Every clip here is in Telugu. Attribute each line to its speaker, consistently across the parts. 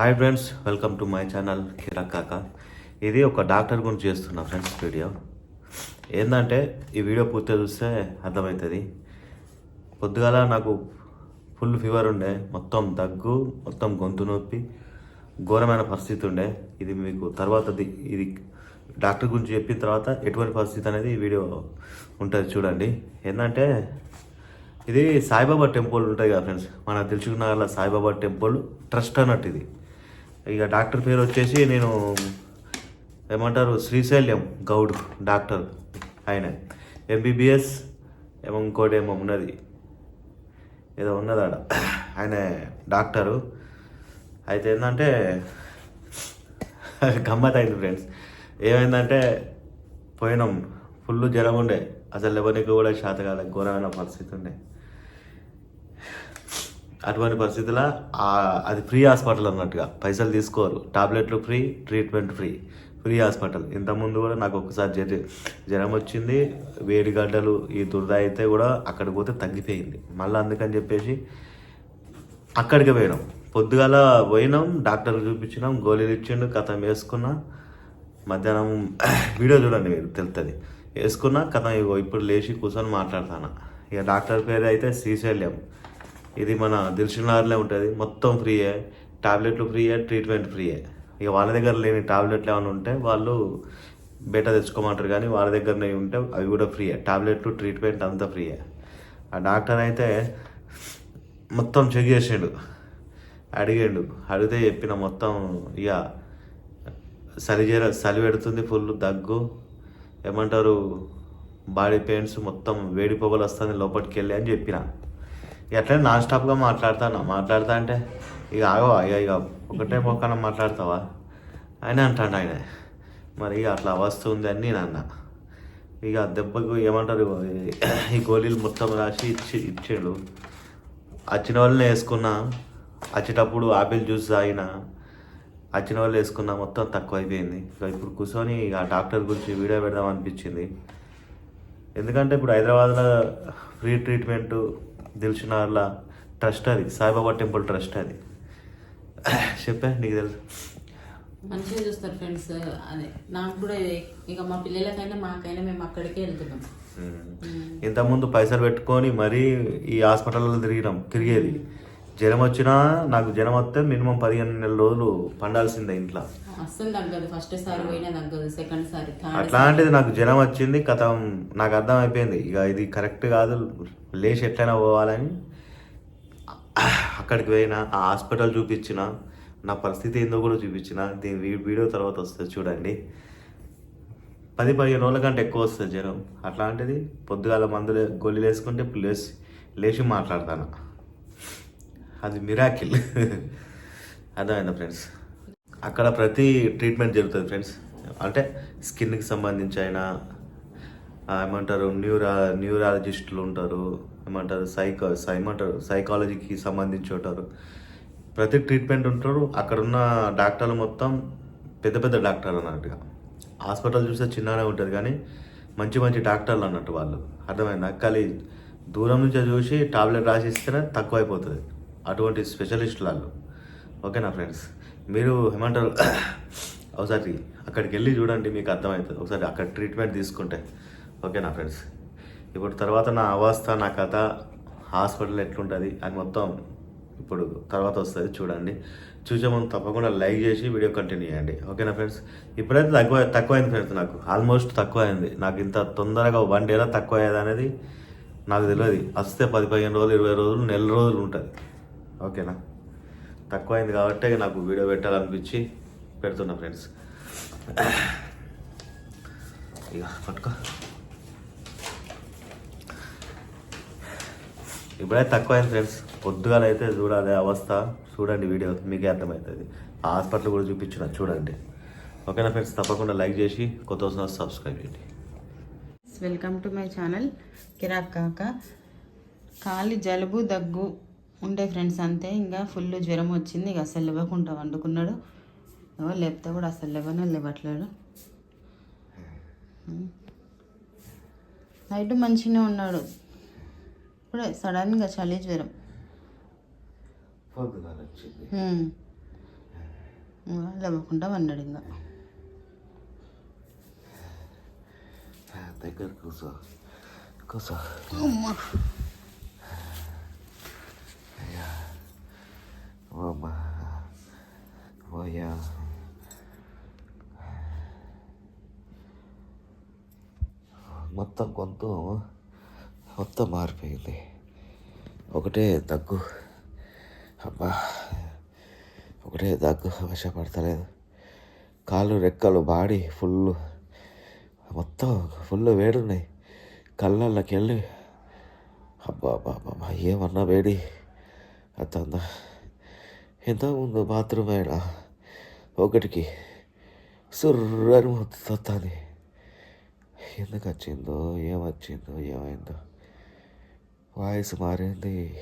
Speaker 1: Hi friends welcome to my channel Kirak Kaka ఇది ఒక డాక్టర్ గురించి చేస్తున్నా ఫ్రెండ్స్ వీడియో ఏంటంటే ఈ వీడియో పూర్తిగా చూస్తే అర్థమవుతుంది. పొద్దుగాల నాకు ఫుల్ ఫీవర్ ఉండే మొత్తం దగ్గు మొత్తం గొంతు నొప్పి ఘోరమైన పరిస్థితి ఉండే. ఇది మీకు తర్వాత ది- ఇది డాక్టర్ గురించి చెప్పిన తర్వాత ఎటువంటి పరిస్థితి అనేది ఈ వీడియో ఉంటుంది చూడండి. ఏంటంటే ఇది సాయిబాబా టెంపుల్ ఉంటుంది కదా ఫ్రెండ్స్ మన తెలుసుకున్న సాయిబాబా టెంపుల్ ట్రస్ట్ అన్నట్టు ఇది. ఇక డాక్టర్ పేరు వచ్చేసి నేను ఏమంటారు శ్రీశైల్యం గౌడ్ డాక్టర్ ఆయన. ఎంబీబీఎస్ ఏమో ఇంకోటి ఏమో ఉన్నది. ఏదో ఉన్నది ఆడ ఆయన డాక్టరు. అయితే ఏంటంటే గమ్మత్ అయింది ఫ్రెండ్స్. ఏమైందంటే పోయినాం. ఫుల్ జ్వరం ఉండే అసలు ఎవరికి కూడా శాత కాలే ఘోరమైన పరిస్థితి ఉండే. అటువంటి పరిస్థితుల్లో ఆ- అది ఫ్రీ హాస్పిటల్ అన్నట్టుగా. పైసలు తీసుకోరు. టాబ్లెట్లు free treatment free. Free hospital. ఇంతకుముందు కూడా నాకు ఒకసారి జరి జ్వరం వచ్చింది. వేడిగడ్డలు ఈ దురద అయితే కూడా అక్కడికి పోతే తగ్గిపోయింది. మళ్ళీ అందుకని చెప్పేసి అక్కడికి పోయినాం. పొద్దుగాల పోయినాం డాక్టర్ చూపించినాం గోళీలు ఇచ్చిండు కథం వేసుకున్నా. మధ్యాహ్నం వీడియో చూడండి మీరు తెలుస్తుంది వేసుకున్నా కథ ఇగో ఇప్పుడు లేచి కూర్చొని మాట్లాడతాను. ఇక డాక్టర్ పేరు అయితే శ్రీశైల్యం ఇది మన దిల్షునార్లే ఉంటుంది. మొత్తం ఫ్రీయే టాబ్లెట్లు ఫ్రీయే ట్రీట్మెంట్ ఫ్రీయే ఇక వాళ్ళ దగ్గర లేని టాబ్లెట్లు ఏమైనా ఉంటే వాళ్ళు బయట తెచ్చుకోమంటారు కానీ వాళ్ళ దగ్గరనే ఉంటే అవి కూడా ఫ్రీయే టాబ్లెట్లు ట్రీట్మెంట్ అంతా ఫ్రీయే ఆ డాక్టర్ అయితే మొత్తం చెక్ చేసిండు. అడిగాడు. అడిగితే చెప్పిన మొత్తం ఇక చలి చేర చలి పెడుతుంది ఫుల్ దగ్గు. ఏమంటారు? బాడీ పెయిన్స్ మొత్తం వేడి పొగలు వస్తుంది లోపలికి వెళ్ళి అని చెప్పిన. ఇక నాన్ స్టాప్గా మాట్లాడతాను? మాట్లాడతా అంటే ఇక ఆగవా? ఇక ఇక ఒకటే పక్కన మాట్లాడతావా? అని అంటాడు ఆయన. మరి ఇక అట్లా వస్తుంది అని నేను అన్నా. ఇక దెబ్బకు ఏమంటారు? ఈ గోళీలు మొత్తం రాసి ఇచ్చి ఇచ్చిండు. వచ్చిన వాళ్ళని వేసుకున్నా వచ్చేటప్పుడు ఆపిల్ జ్యూస్ తాగిన వచ్చిన వాళ్ళు వేసుకున్నా మొత్తం తక్కువ అయిపోయింది ఇప్పుడు కూర్చొని ఇక ఆ డాక్టర్ గురించి వీడియో పెడదాం అనిపించింది. ఎందుకంటే ఇప్పుడు హైదరాబాద్లో ఫ్రీ ట్రీట్మెంటు దిల్షునార్లా ట్రస్ట్ అది సాయిబాబా టెంపుల్ ట్రస్ట్ అది. చెప్పే నీకు తెలుసు.
Speaker 2: మంచిగా చూస్తారు ఫ్రెండ్స్ అదే. నాకు కూడా ఇక మా పిల్లలకైనా మాకైనా మేము అక్కడికే వెళ్తున్నాం.
Speaker 1: ఇంతకుముందు పైసలు పెట్టుకొని మరీ ఈ హాస్పిటల్లో తిరిగినాం తిరిగేది. జ్వరం వచ్చినా నాకు జ్వరం వస్తే మినిమం పదిహేను నెలల రోజులు పండాల్సిందే ఇంట్లో.
Speaker 2: అస్సలు తగ్గదు. ఫస్ట్ సారి పోయినా తగ్గదు. సెకండ్ సారి థర్డ్
Speaker 1: అట్లాంటిది నాకు జ్వరం వచ్చింది కథ నాకు అర్థం అయిపోయింది ఇక ఇది కరెక్ట్ కాదు. లేచి ఎట్లయినా పోవాలని అక్కడికి పోయిన ఆ హాస్పిటల్ చూపించిన నా పరిస్థితి ఏందో కూడా చూపించిన దీని వీడియో తర్వాత వస్తుంది చూడండి. పది పదిహేను రోజుల కంటే ఎక్కువ వస్తుంది జ్వరం అట్లాంటిది పొద్దుగాల మందులు గొల్లి వేసుకుంటే లేచి లేచి మాట్లాడతాను. అది మిరాకిల్. అర్థమైందా ఫ్రెండ్స్? అక్కడ ప్రతి ట్రీట్మెంట్ జరుగుతుంది ఫ్రెండ్స్. అంటే స్కిన్కి సంబంధించి అయినా ఏమంటారు న్యూరా న్యూరాలజిస్టులు ఉంటారు ఏమంటారు సైకో ఏమంటారు సైకాలజీకి సంబంధించి ఉంటారు. ప్రతి ట్రీట్మెంట్ ఉంటారు అక్కడ ఉన్న డాక్టర్లు మొత్తం పెద్ద పెద్ద డాక్టర్లు అన్నట్టుగా. హాస్పిటల్ చూస్తే చిన్ననే ఉంటుంది కానీ మంచి మంచి డాక్టర్లు అన్నట్టు వాళ్ళు. అర్థమైంది? అక్కలి దూరం నుంచి చూసి టాబ్లెట్ రాసి ఇస్తేనే తక్కువ అయిపోతుంది అటువంటి స్పెషలిస్ట్ వాళ్ళు ఓకేనా ఫ్రెండ్స్? మీరు ఏమంటారు? ఒకసారి అక్కడికి వెళ్ళి చూడండి మీకు అర్థమవుతుంది. ఒకసారి అక్కడ ట్రీట్మెంట్ తీసుకుంటే. ఓకేనా ఫ్రెండ్స్? ఇప్పుడు తర్వాత నా అవస్థ నా కథ హాస్పిటల్ ఎట్లుంటుంది అని మొత్తం ఇప్పుడు తర్వాత వస్తుంది చూడండి. చూసే ముందు తప్పకుండా లైక్ చేసి వీడియో కంటిన్యూ చేయండి. ఓకేనా ఫ్రెండ్స్? ఇప్పుడైతే తక్కువ తక్కువైంది ఫ్రెండ్స్ నాకు. ఆల్మోస్ట్ తక్కువ అయింది నాకు ఇంత తొందరగా వన్ డేలో తక్కువ అయ్యేది అనేది నాకు తెలియదు. వస్తే పది పదిహేను రోజులు ఇరవై రోజులు నెల రోజులు ఉంటుంది. ఓకేనా? తక్కువ అయింది కాబట్టి నాకు వీడియో పెట్టాలనిపించి పెడుతున్నా ఫ్రెండ్స్. ఇక పట్టుకో. ఇప్పుడైతే తక్కువైంది ఫ్రెండ్స్. పొద్దుగాల అయితే చూడాలి అవస్థ. చూడండి వీడియో మీకే అర్థమవుతుంది. హాస్పిటల్ కూడా చూపించిన చూడండి. ఓకేనా ఫ్రెండ్స్? తప్పకుండా లైక్ చేసి కొత్త వస్తున్న సబ్స్క్రైబ్ చేయండి.
Speaker 2: Welcome to my channel Kirak కాక ఖాళీ జలుబు దగ్గు ఉండే ఫ్రెండ్స్ అంతే. ఇంకా ఫుల్ జ్వరం వచ్చింది. ఇక అసలు లేవకుండా వండుకున్నాడు. లేపితే కూడా అసలు లేవనే లేవట్లేడు. నైట్ మంచిగానే ఉన్నాడు. ఇప్పుడే సడన్గా చలి జ్వరం. ఇంకా లేవకుండా వన్నాడు ఇంకా.
Speaker 1: దగ్గర కూర్చో. కూర్చో
Speaker 2: అమ్మా
Speaker 1: ఓ అమ్మా ఓయ్యా మొత్తం కొంత మొత్తం మారిపోయింది. ఒకటే దగ్గు. అబ్బా. ఒకటే దగ్గు. వశపడతలేదు. కాళ్ళు రెక్కలు బాడీ ఫుల్ మొత్తం ఫుల్ వేడున్నాయి. కళ్ళల్లోకి వెళ్ళి. అబ్బా అబ్బా అబ్బా ఏమన్నా వేడి. అత్తందా ఇంతకుముందు బాత్రూమ్ అయినా ఒకటికి సుర్రని వస్తుంది ఎందుకు వచ్చిందో ఏమొచ్చిందో ఏమైందో. వాయిస్ మారింది.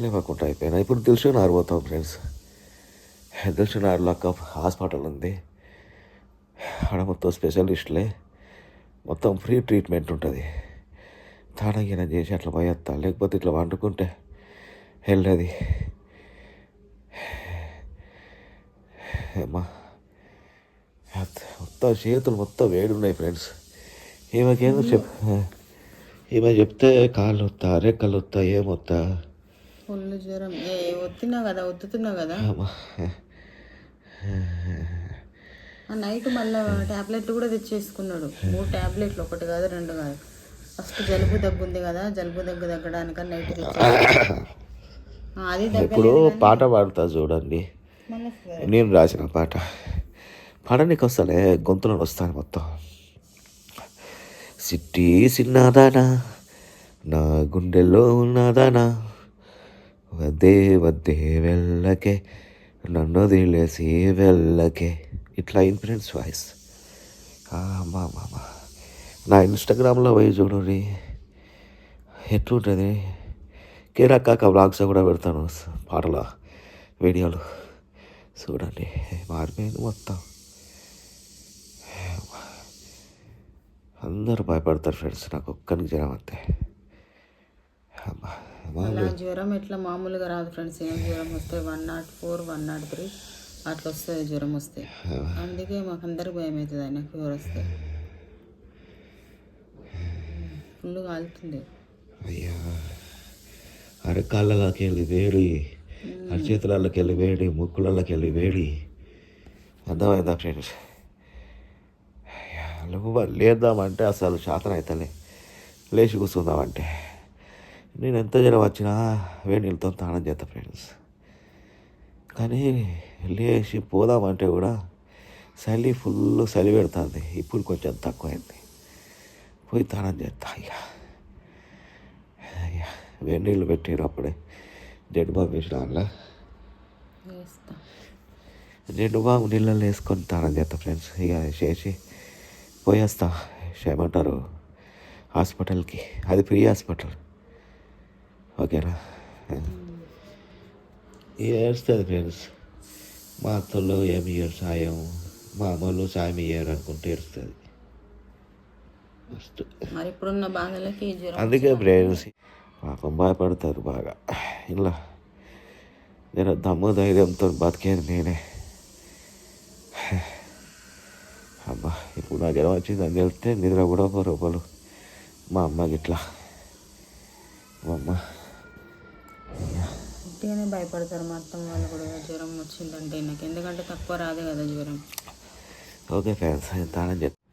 Speaker 1: లేవకుండా అయిపోయినా. ఇప్పుడు దిల్షునార్ పోతాం ఫ్రెండ్స్. దిల్షునార్లో ఒక హాస్పిటల్ ఉంది. ఆడ మొత్తం స్పెషలిస్ట్లే. మొత్తం ఫ్రీ ట్రీట్మెంట్ ఉంటుంది. తాడగిన చేసి అట్లా పోయేస్తా లేకపోతే ఇట్లా వండుకుంటే వెళ్ళేది. అమ్మా. మొత్తం చేతులు మొత్తం వేడి ఉన్నాయి ఫ్రెండ్స్ ఈమెకేమో చెప్ ఈమె చెప్తే కాళ్ళు వస్తా రెక్కలు వస్తా ఏమొత్తా
Speaker 2: ఫుల్ జ్వరం. ఏ ఒత్తినా కదా ఒత్తుతున్నా కదా? నైట్ మళ్ళీ టాబ్లెట్ కూడా తెచ్చేసుకున్నాడు. మూడు టాబ్లెట్లు ఒకటి కాదు రెండు కాదు. ఫస్ట్ జలుబు దగ్గు ఉంది కదా జలుబు దగ్గు తగ్గడానికి నైట్ అది
Speaker 1: ఇప్పుడు పాట పాడుతా చూడండి. నేను రాసిన పాట. పాడనికి వస్తానే గొంతులో వస్తాను మొత్తం. సిట్టి సిన్నదానా నా గుండెల్లో ఉన్నదానా? వద్దే వద్దే వెళ్ళకే నన్ను వదిలేసి వెళ్ళకే. ఇట్లా ఇన్ఫ్లుయెన్స్ వాయిస్. అమ్మా అమ్మా నా ఇన్స్టాగ్రామ్లో పోయి చూడండి ఎట్లుంటుంది? కేరాకాక బ్లాగ్స్ కూడా పెడతాను పాటల వీడియోలు. చూడండి మారిపోయింది మొత్తం. అందరూ భయపడతారు ఫ్రెండ్స్ నాకు ఒక్కరికి జ్వరం అంతే
Speaker 2: జ్వరం ఎట్లా మామూలుగా రాదు ఫ్రెండ్స్ ఏం జ్వరం వస్తే one nought four one nought three అట్లా వస్తుంది జ్వరం వస్తే. అందుకే మాకు అందరికి భయం అవుతుంది ఆయన ఫీవర్ వస్తే. ఫుల్ కాలుతుంది.
Speaker 1: అయ్యా అరకాళ్ళలోకి వెళ్ళి వేడి అరచేతులలోకి వెళ్ళి వేడి ముక్కులకి వెళ్ళి వేడి. అర్థమైందా ఫ్రెండ్స్? నువ్వు లేద్దామంటే అసలు శాతం అవుతలే లేచి కూర్చుందామంటే. నేను ఎంత జ్వరం వచ్చినా వేడి నీళ్ళతో స్నానం చేస్తా ఫ్రెండ్స్. కానీ లేచి పోదామంటే కూడా చలి ఫుల్ చలి పెడుతుంది. ఇప్పుడు కొంచెం తక్కువైంది. పోయి స్నానం చేస్తా అయ్యా. అయ్యా వేడి నీళ్ళు పెట్టారు అప్పుడే జెండు బాంబు వేసిన అందులో జెండు బాంబు నీళ్ళల్లో వేసుకొని స్నానం చేస్తా ఫ్రెండ్స్. ఇక చేసి పోయేస్తా. ఏమంటారు? హాస్పిటల్కి. అది ఫ్రీ హాస్పిటల్. ఓకేనా? ఏడుస్తుంది ఫ్రెండ్స్. మా అత్తలు ఏమి ఇయ్యరు సాయం. మా అమ్మలు సాయం ఇయ్యరు అనుకుంటే ఏడుస్తుంది. అందుకే ఫ్రెండ్స్. పాపం భయపడతారు బాగా. ఇలా. నేను దమ్ము ధైర్యంతో బతికేది నేనే. అబ్బా ఇప్పుడు నాకు ఎలా వచ్చింది అని వెళ్తే నిద్ర కూడా పోరు ఒకరు మా అమ్మకి ఇట్లా మా అమ్మ.
Speaker 2: గట్టిగానే భయపడతారు మా అత్తమ్మ వాళ్ళు కూడా జ్వరం వచ్చిందంటే నాకు. ఎందుకంటే తక్కువ రాదు కదా జ్వరం.
Speaker 1: ఓకే ఫ్రెండ్స్ తానని చెప్పి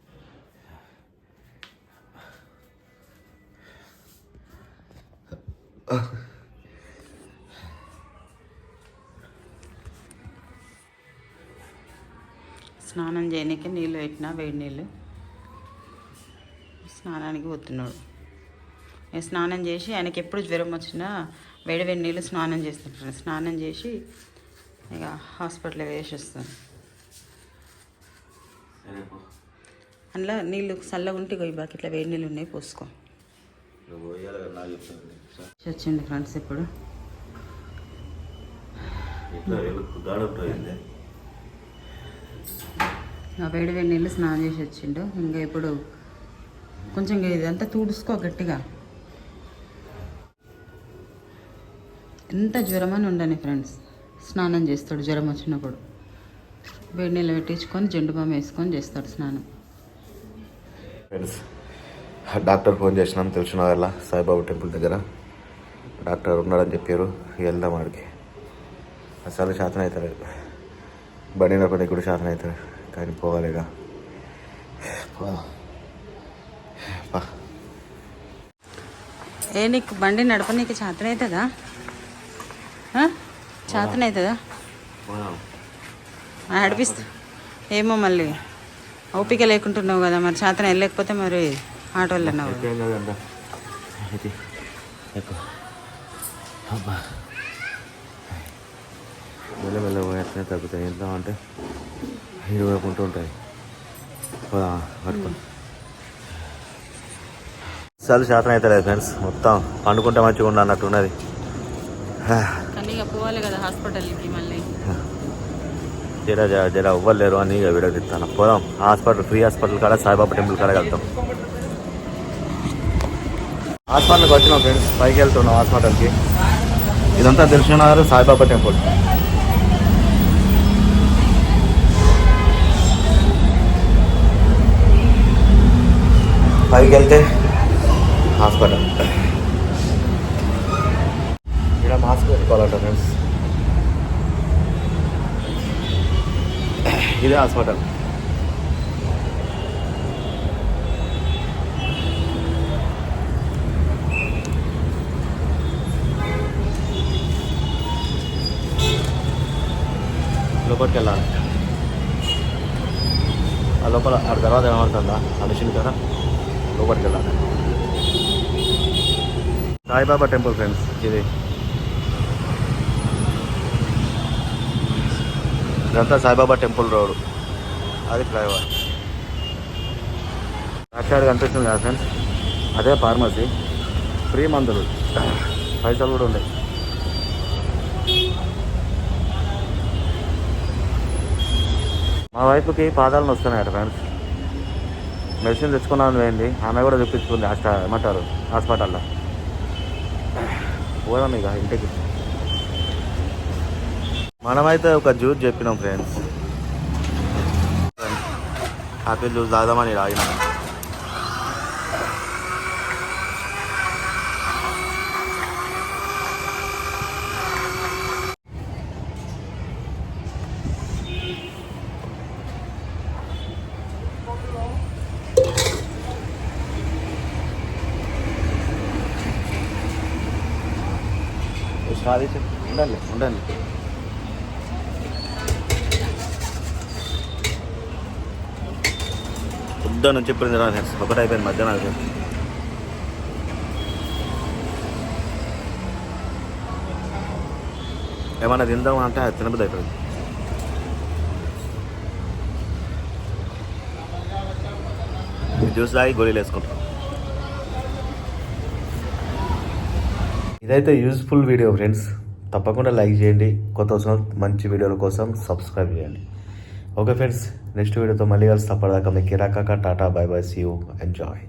Speaker 2: వేడి నీళ్ళు. స్నానానికి పోతున్నాడు. నేను స్నానం చేసి ఆయనకి ఎప్పుడు జ్వరం వచ్చినా వేడి వేడి నీళ్ళు స్నానం చేస్తుంటాను స్నానం చేసి ఇక హాస్పిటల్ వేసి వస్తాను అందులో నీళ్ళు చల్లగా ఉంటే ఈ బకెట్లో వేడి నీళ్ళు ఉన్నాయి పోసుకో. వచ్చింది ఫ్రెండ్స్ ఇప్పుడు. వేడి వేడి నీళ్ళు స్నానం చేసి వచ్చిండు. ఇంకా ఇప్పుడు కొంచెం ఇంకా ఇదంతా తుడుచుకో గట్టిగా. ఎంత జ్వరం అని ఉండని ఫ్రెండ్స్. స్నానం చేస్తాడు జ్వరం వచ్చినప్పుడు. వేడి నీళ్ళు పెట్టించుకొని జెండు బామ్ వేసుకొని చేస్తాడు స్నానం.
Speaker 1: ఫ్రెండ్స్ డాక్టర్ ఫోన్ చేసినాం. తెలిసిన వాళ్ళ సాయిబాబా టెంపుల్ దగ్గర. డాక్టర్ ఉన్నాడని చెప్పారు. వెళ్దాం ఆడికి. అసలు శాతం అవుతలేదు. బండి నడపడానికి కూడా శాతం అవుతారు కానీ పోవాలిగా.
Speaker 2: ఏ నీకు బండి నడపనీకి చేతన అవుతుందా చేతన అవుతుందా. నడిపిస్తా ఏమో మళ్ళీ. ఓపిక లేకుంటున్నావు కదా మరి చేతన వెళ్ళలేకపోతే మరి ఆటోలో
Speaker 1: పోయేస్తూనే తగ్గుతాయి. ఎంత అంటే. ఇరవై కొంటూ ఉంటాయి. పోదా పట్టుకో. చలి శాతం అయితే లేదు ఫ్రెండ్స్. మొత్తం పండుకుంటే మంచిగా ఉండు అన్నట్టు ఉన్నది. జర జర జర ఇవ్వలేరు అని ఇక విడదీస్తాను పోదాం. హాస్పిటల్ ఫ్రీ హాస్పిటల్ కాడ సాయిబాబా టెంపుల్ కాడ వెళ్తాం. హాస్పిటల్కి వచ్చినాం ఫ్రెండ్స్. పైకి వెళ్తున్నాం హాస్పిటల్కి. ఇదంతా తెలిసిన సాయిబాబా టెంపుల్. పైకి వెళ్తే హాస్పిటల్. ఇక్కడ మాస్క్ పెట్టుకోవాలంట ఫ్రెండ్స్. ఇదే హాస్పిటల్. లోపలికి వెళ్ళాలి ఆ లోపల ఆ తర్వాత ఏమవుతుందా? ఆ మిషన్ కదా? లోపలికి వెళ్ళాలి సాయిబాబా టెంపుల్ ఫ్రెండ్స్ ఇది. ఇదంతా సాయిబాబా టెంపుల్ రోడ్. అది ఫ్లైఓవర్. అక్కడ కనిపిస్తుంది కదా ఫ్రెండ్స్ అదే ఫార్మసీ ఫ్రీ మందులు. పైసలు కూడా ఉన్నాయి. మా వైపుకి పాదాలను వస్తున్నాయట ఫ్రెండ్స్ మెడిసిన్ తెచ్చుకున్నాను పోయింది ఆమె కూడా చూపించుకుంది హాస్ట ఏమంటారు? హాస్పిటల్లో. పోదాం ఇక ఇంటికి. మనమైతే ఒక జ్యూస్ చెప్పినాం ఫ్రెండ్స్. ఆపిల్ జ్యూస్ తాగదామని రాగినాం సాధించు ఉండండి. ఉండండి. పొద్దున్న నుంచి ఇప్పుడు తినాలి ఫ్రెండ్స్ ఒకటి అయిపోయింది మధ్యాహ్నం అయిపోయింది ఏమన్నా తిందాం అంటే అది తినబుద్ది అయిపోయింది. జ్యూస్ తాగి గోళీలు వేసుకుంటాం. ఇదైతే యూస్ఫుల్ వీడియో ఫ్రెండ్స్ తప్పకుండా లైక్ చేయండి. కొత్త వచ్చిన మంచి వీడియోల కోసం సబ్స్క్రైబ్ చేయండి. ఓకే ఫ్రెండ్స్ నెక్స్ట్ వీడియోతో మళ్ళీ కలిసి తప్పదాకా మీకు కిరాకాక tata bye bye see you enjoy